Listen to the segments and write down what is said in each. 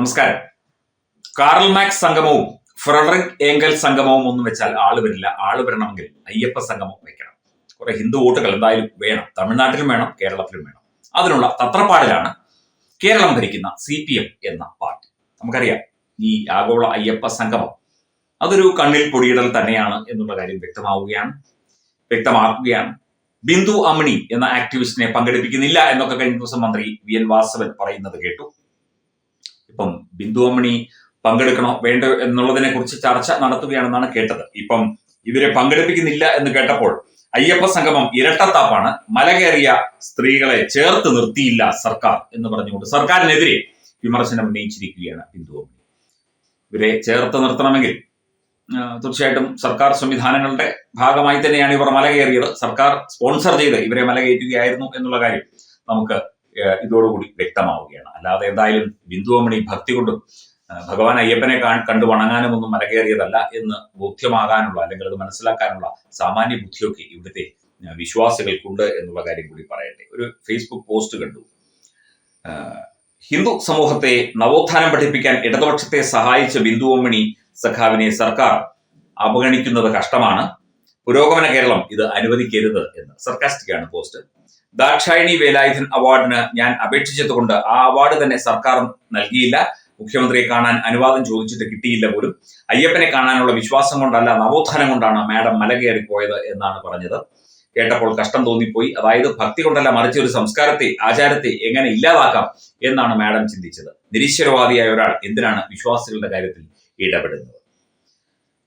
നമസ്കാരം. Karl Marx സംഗമവും Frederick Engels സംഗമവും ഒന്നും വെച്ചാൽ ആൾ വരില്ല. ആൾ വരണമെങ്കിൽ അയ്യപ്പ സംഗമം വെക്കണം. കുറെ ഹിന്ദു വോട്ടുകൾ എന്തായാലും വേണം. തമിഴ്നാട്ടിലും വേണം കേരളത്തിലും വേണം. അതിനുള്ള തത്രപ്പാടിലാണ് കേരളം ഭരിക്കുന്ന സി പി എം എന്ന പാർട്ടി. നമുക്കറിയാം ഈ ആഗോള അയ്യപ്പ സംഗമം അതൊരു കണ്ണിൽ പൊടിയിടൽ തന്നെയാണ് എന്നുള്ള കാര്യം വ്യക്തമാവുകയാണ് വ്യക്തമാക്കുകയാണ്. ബിന്ദു അമ്മിണി എന്ന ആക്ടിവിസ്റ്റിനെ പങ്കെടുപ്പിക്കുന്നില്ല എന്നൊക്കെ കഴിഞ്ഞ ദിവസം മന്ത്രി വി എൻ വാസവൻ പറയുന്നത് കേട്ടു. ഇപ്പം ബിന്ദു അമ്മണി പങ്കെടുക്കണോ വേണ്ടോ എന്നുള്ളതിനെ കുറിച്ച് ചർച്ച നടത്തുകയാണെന്നാണ് കേട്ടത്. ഇപ്പം ഇവരെ പങ്കെടുപ്പിക്കുന്നില്ല എന്ന് കേട്ടപ്പോൾ അയ്യപ്പ സംഗമം ഇരട്ടത്താപ്പാണ്. മലകേറിയ സ്ത്രീകളെ ചേർത്ത് നിർത്തിയില്ല സർക്കാർ എന്ന് പറഞ്ഞുകൊണ്ട് സർക്കാരിനെതിരെ വിമർശനം ഉന്നയിച്ചിരിക്കുകയാണ് ബിന്ദു അമ്മണി. ഇവരെ ചേർത്ത് നിർത്തണമെങ്കിൽ തീർച്ചയായിട്ടും സർക്കാർ സംവിധാനങ്ങളുടെ ഭാഗമായി തന്നെയാണ് ഇവർ മല കയറിയത്. സർക്കാർ സ്പോൺസർ ചെയ്ത് ഇവരെ മല കയറ്റുകയായിരുന്നു എന്നുള്ള കാര്യം നമുക്ക് ഇതോടുകൂടി വ്യക്തമാവുകയാണ്. അല്ലാതെ എന്തായാലും ബിന്ദുവമണി ഭക്തി കൊണ്ടും ഭഗവാൻ അയ്യപ്പനെ കണ്ടു വണങ്ങാനും ഒന്നും മലകയറിയതല്ല എന്ന് ബോധ്യമാകാനുള്ള അല്ലെങ്കിൽ അത് മനസ്സിലാക്കാനുള്ള സാമാന്യ ബുദ്ധിയൊക്കെ ഇവിടുത്തെ വിശ്വാസികൾക്കുണ്ട് എന്നുള്ള കാര്യം കൂടി പറയട്ടെ. ഒരു ഫേസ്ബുക്ക് പോസ്റ്റ് കണ്ടു. ഹിന്ദു സമൂഹത്തെ നവോത്ഥാനം പഠിപ്പിക്കാൻ ഇടതുപക്ഷത്തെ സഹായിച്ച ബിന്ദുവമ്മണി സഖാവിനെ സർക്കാർ അവഗണിക്കുന്നത് കഷ്ടമാണ്. പുരോഗമന കേരളം ഇത് അനുവദിക്കരുത് എന്ന്. സർക്കാസ്റ്റിക്കാണ് പോസ്റ്റ് ദാക്ഷായണി വേലായുധൻ അവാർഡിന് ഞാൻ അപേക്ഷിച്ചതുകൊണ്ട് ആ അവാർഡ് തന്നെ സർക്കാർ നൽകിയില്ല. മുഖ്യമന്ത്രിയെ കാണാൻ അനുവാദം ചോദിച്ചിട്ട് കിട്ടിയില്ല പോലും. അയ്യപ്പനെ കാണാനുള്ള വിശ്വാസം കൊണ്ടല്ല നവോത്ഥാനം കൊണ്ടാണ് മാഡം മല കയറിപ്പോയത് എന്നാണ് പറഞ്ഞത്. കേട്ടപ്പോൾ കഷ്ടം തോന്നിപ്പോയി. അതായത് ഭക്തി കൊണ്ടല്ല മറിച്ച് ഒരു സംസ്കാരത്തെ ആചാരത്തെ എങ്ങനെ ഇല്ലാതാക്കാം എന്നാണ് മാഡം ചിന്തിച്ചത്. നിരീശ്വരവാദിയായ ഒരാൾ എന്തിനാണ് വിശ്വാസികളുടെ കാര്യത്തിൽ ഇടപെടുന്നത്?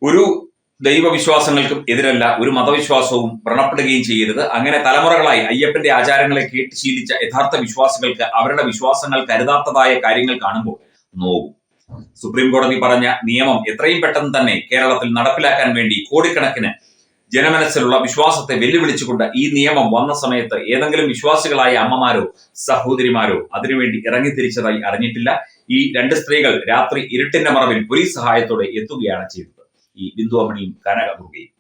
ഒരു ദൈവവിശ്വാസങ്ങൾക്കും എതിരല്ല ഒരു മതവിശ്വാസവും വ്രണപ്പെടുകയും ചെയ്യരുത്. അങ്ങനെ തലമുറകളായി അയ്യപ്പന്റെ ആചാരങ്ങളെ കേട്ട് ശീലിച്ച യഥാർത്ഥ വിശ്വാസികൾക്ക് അവരുടെ വിശ്വാസങ്ങൾ കരുതാത്തതായ കാര്യങ്ങൾ കാണുമ്പോൾ നോവും. സുപ്രീം കോടതി പറഞ്ഞ നിയമം എത്രയും പെട്ടെന്ന് തന്നെ കേരളത്തിൽ നടപ്പിലാക്കാൻ വേണ്ടി കോടിക്കണക്കിന് ജനമനസ്സിലുള്ള വിശ്വാസത്തെ വെല്ലുവിളിച്ചുകൊണ്ട് ഈ നിയമം വന്ന സമയത്ത് ഏതെങ്കിലും വിശ്വാസികളായ അമ്മമാരോ സഹോദരിമാരോ അതിനുവേണ്ടി ഇറങ്ങിത്തിരിച്ചതായി അറിഞ്ഞിട്ടില്ല. ഈ രണ്ട് സ്ത്രീകൾ രാത്രി ഇരുട്ടിന്റെ മറവിൽ പോലീസ് സഹായത്തോടെ എത്തുകയാണ് ചെയ്തത്. ഈ ബിന്ദു അമ്മണിയും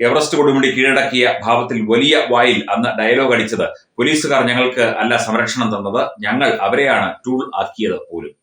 എവറസ്റ്റ് കൊടുമുടി കീഴടക്കിയ ഭാവത്തിൽ വലിയ വായിൽ അന്ന് ഡയലോഗ് അടിച്ചത് പോലീസുകാർ ഞങ്ങൾക്ക് അല്ല സംരക്ഷണം തന്നത് ഞങ്ങൾ അവരെയാണ് ടൂൾ ആക്കിയത് പോലും.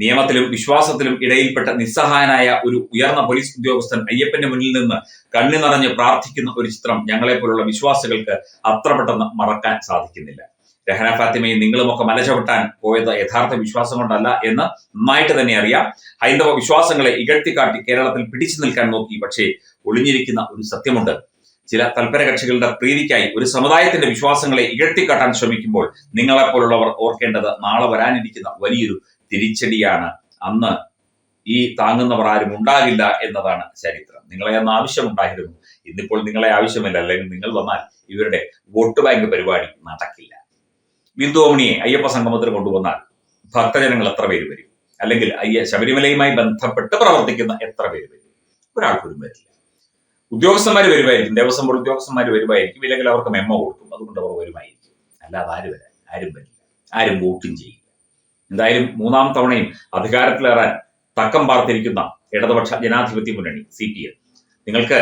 നിയമത്തിലും വിശ്വാസത്തിലും ഇടയിൽപ്പെട്ട നിസ്സഹായനായ ഒരു ഉയർന്ന പോലീസ് ഉദ്യോഗസ്ഥൻ അയ്യപ്പന്റെ മുന്നിൽ നിന്ന് കണ്ണു നിറഞ്ഞ് പ്രാർത്ഥിക്കുന്ന ഒരു ചിത്രം ഞങ്ങളെപ്പോലുള്ള വിശ്വാസികൾക്ക് അത്ര പെട്ടെന്ന് മറക്കാൻ സാധിക്കുന്നില്ല. രഹന ഫാത്തിമയും നിങ്ങളുമൊക്കെ മല ചവിട്ടാൻ പോയത് യഥാർത്ഥ വിശ്വാസം കൊണ്ടല്ല എന്ന് നന്നായിട്ട് തന്നെ അറിയാം. ഹൈന്ദവ വിശ്വാസങ്ങളെ ഇകഴ്ത്തിക്കാട്ടി കേരളത്തിൽ പിടിച്ചു നിൽക്കാൻ നോക്കി. പക്ഷേ ഒളിഞ്ഞിരിക്കുന്ന ഒരു സത്യമുണ്ട്. ചില തൽപര കക്ഷികളുടെ പ്രീതിക്കായി ഒരു സമുദായത്തിന്റെ വിശ്വാസങ്ങളെ ഇകഴ്ത്തിക്കാട്ടാൻ ശ്രമിക്കുമ്പോൾ നിങ്ങളെപ്പോലുള്ളവർ ഓർക്കേണ്ടത് നാളെ വരാനിരിക്കുന്ന വലിയൊരു തിരിച്ചടിയാണ്. അന്ന് ഈ താങ്ങുന്നവർ ആരും ഉണ്ടാകില്ല എന്നതാണ് ചരിത്രം. നിങ്ങളെ അന്ന് ആവശ്യമുണ്ടായിരുന്നു. ഇന്നിപ്പോൾ നിങ്ങളെ ആവശ്യമില്ല. അല്ലെങ്കിൽ നിങ്ങൾ വന്നാൽ ഇവരുടെ വോട്ട് ബാങ്ക് പരിപാടി നടക്കില്ല. ബിന്ദുവമണിയെ അയ്യപ്പ സംഗമത്തിൽ കൊണ്ടുവന്നാൽ ഭക്തജനങ്ങൾ എത്ര പേര് വരും? അല്ലെങ്കിൽ അയ്യ ശബരിമലയുമായി ബന്ധപ്പെട്ട് പ്രവർത്തിക്കുന്ന എത്ര പേര് വരും? ഒരാൾക്കൊരു വരില്ല. ഉദ്യോഗസ്ഥന്മാർ വരുമായിരിക്കും. ദേവസ്വം ബോർഡ് ഉദ്യോഗസ്ഥന്മാർ വരുമായിരിക്കും. ഇല്ലെങ്കിൽ അവർക്ക് മെമ്മോ കൊടുക്കും. അതുകൊണ്ട് അവർ വരുമായിരിക്കും. അല്ലാതെ ആര് വരാൻ? ആരും വരില്ല. ആരും വോട്ടും ചെയ്യില്ല. എന്തായാലും മൂന്നാം തവണയും അധികാരത്തിലേറാൻ തക്കം പാർത്തിരിക്കുന്ന ഇടതുപക്ഷ ജനാധിപത്യ മുന്നണി സി പി എം. നിങ്ങൾക്ക്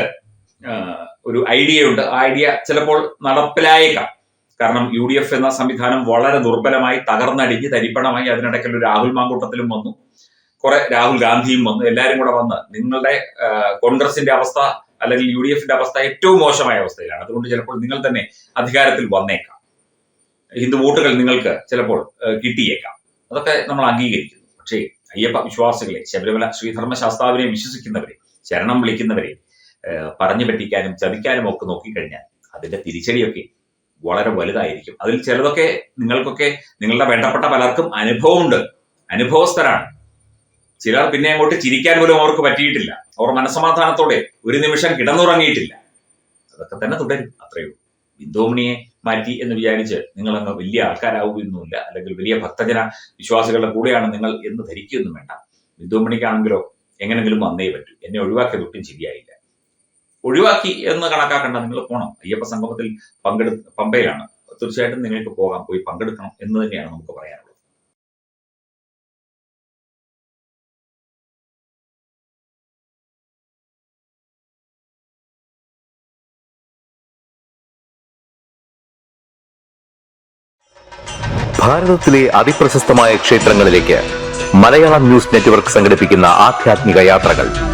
ഒരു ഐഡിയ ഉണ്ട്. ആ ഐഡിയ ചിലപ്പോൾ നടപ്പിലായേക്കാം. കാരണം യു ഡി എഫ് എന്ന സംവിധാനം വളരെ ദുർബലമായി തകർന്നടിഞ്ഞ് തരിപ്പണമായി അതിനിടയ്ക്കൽ രാഹുൽ മാങ്കൂട്ടത്തിലും വന്നു. കുറെ രാഹുൽ ഗാന്ധിയും വന്നു. എല്ലാവരും കൂടെ വന്ന് നിങ്ങളുടെ കോൺഗ്രസിന്റെ അവസ്ഥ അല്ലെങ്കിൽ യു ഡി എഫിന്റെ അവസ്ഥ ഏറ്റവും മോശമായ അവസ്ഥയിലാണ്. അതുകൊണ്ട് ചിലപ്പോൾ നിങ്ങൾ തന്നെ അധികാരത്തിൽ വന്നേക്കാം. ഹിന്ദു വോട്ടുകൾ നിങ്ങൾക്ക് ചിലപ്പോൾ കിട്ടിയേക്കാം. അതൊക്കെ നമ്മൾ അംഗീകരിക്കുന്നു. പക്ഷേ അയ്യപ്പ വിശ്വാസികളെ ശബരിമല ശ്രീധർമ്മശാസ്താവിനെ വിശ്വസിക്കുന്നവരെ ശരണം വിളിക്കുന്നവരെ പറഞ്ഞു പറ്റിക്കാനും ചതിക്കാനും ഒക്കെ നോക്കിക്കഴിഞ്ഞാൽ അതിന്റെ തിരിച്ചടിയൊക്കെ വളരെ വലുതായിരിക്കും. അതിൽ ചിലതൊക്കെ നിങ്ങൾക്കൊക്കെ നിങ്ങളുടെ വേണ്ടപ്പെട്ട പലർക്കും അനുഭവമുണ്ട്. അനുഭവസ്ഥരാണ്. ചിലർ പിന്നെ അങ്ങോട്ട് ചിരിക്കാൻ പോലും അവർക്ക് പറ്റിയിട്ടില്ല. അവർ മനസമാധാനത്തോടെ ഒരു നിമിഷം കിടന്നുറങ്ങിയിട്ടില്ല. അതൊക്കെ തന്നെ തുടരും. അത്രയേ ഉള്ളൂ. ബിന്ദുമണിയെ മാറ്റി എന്ന് വിചാരിച്ച് നിങ്ങൾ അങ്ങ് വലിയ ആൾക്കാരാവുകയൊന്നുമില്ല. അല്ലെങ്കിൽ വലിയ ഭക്തജന വിശ്വാസികളുടെ കൂടെയാണ് നിങ്ങൾ എന്ന് ധരിക്കുകയൊന്നും വേണ്ട. ബിന്ദുമണിക്കാണെങ്കിലോ എങ്ങനെങ്കിലും വന്നേ പറ്റൂ. എന്നെ ഒഴിവാക്കിയത് ഒട്ടും ശരിയായില്ല. ഒഴിവാക്കി എന്ന് കണക്കാക്കേണ്ട നിങ്ങൾ പോകണം അയ്യപ്പ സംഗമത്തിൽ പങ്കെടു പമ്പയിലാണ്. തീർച്ചയായിട്ടും നിങ്ങൾക്ക് പോകാം. പോയി പങ്കെടുക്കണം എന്ന് തന്നെയാണ് നമുക്ക് പറയാനുള്ളത്. ഭാരതത്തിലെ അതിപ്രശസ്തമായ ക്ഷേത്രങ്ങളിലേക്ക് മലയാളം ന്യൂസ് നെറ്റ്വർക്ക് സംഘടിപ്പിക്കുന്ന ആധ്യാത്മിക യാത്രകൾ.